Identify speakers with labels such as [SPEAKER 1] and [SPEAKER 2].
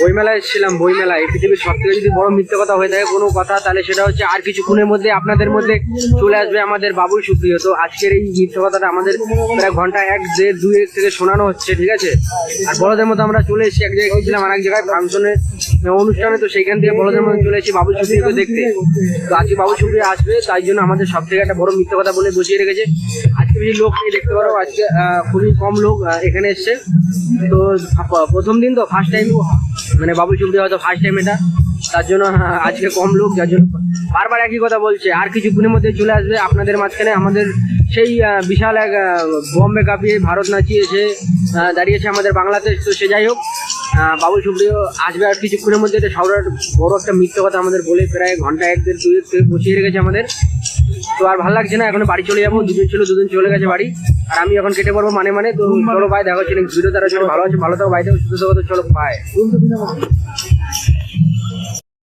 [SPEAKER 1] বইমেলায় এসেছিলাম বইমেলা এই পৃথিবীর সব থেকে যদি বড় মিথ্যে কথা হয়ে থাকে কোনো কথা, তাহলে সেটা হচ্ছে আর কিছুক্ষণের মধ্যে, আপনাদের মধ্যে চলে আসবে আমাদের বাবুল সুপ্রিয়। তো আজকের এই মিথ্যে কথাটা আমাদের প্রায় ঘণ্টা এক, দেড় দুই থেকে শোনানো হচ্ছে, ঠিক আছে? আর বড়দের মতো আমরা চলে এসেছি, এক জায়গায় গিয়েছিলাম আর এক জায়গায় ফাংশনে অনুষ্ঠানে তো সেইখান থেকে বড়দের মতো চলে এসেছি বাবুল সুপ্রিয়কে দেখতে। তো আজকে বাবুল সুপ্রিয় আসবে, তাই জন্য আমাদের সব থেকে একটা বড় মিথ্যে কথা বলে বসিয়ে রেখেছে। আজকে বেশি লোক নেই, দেখতে পারো, আজকে খুবই কম লোক এখানে এসছে। তো প্রথম দিন তো ফার্স্ট টাইম মানে বাবুল চুমড়ি হয়তো ফার্স্ট টাইম এটা। তার জন্য আজকে কম লোক, যার জন্য বারবার একই কথা বলছে। আর কিছুক্ষণের মধ্যে চলে আসবে আপনাদের মাঝখানে আমাদের সেই বিশাল এক বম্বে কাঁপিয়ে ভারত নাচিয়েছে দাঁড়িয়েছে আমাদের বাংলাদেশ। তো সে যাই হোক বাবুল সুপ্রিয়, আসবে আর কিছুক্ষণের মধ্যে এটা সবার বড় একটা মিথ্যে কথা আমাদের বলে প্রায় ঘণ্টা এক দেড় দুই বসিয়ে রেখেছে আমাদের। তো আর ভালো লাগছে না, এখন বাড়ি চলে যাব দুদিন ছিল দুদিন চলে গেছে বাড়ি। আর আমি এখন কেটে পড়ব মানে মানে তো চলো ভাই দেখো ছিল ভিডিও তারা ভালো আছে, ভালো থাকো ভাই থাকো সুস্থ থাকো, তো চলো পায়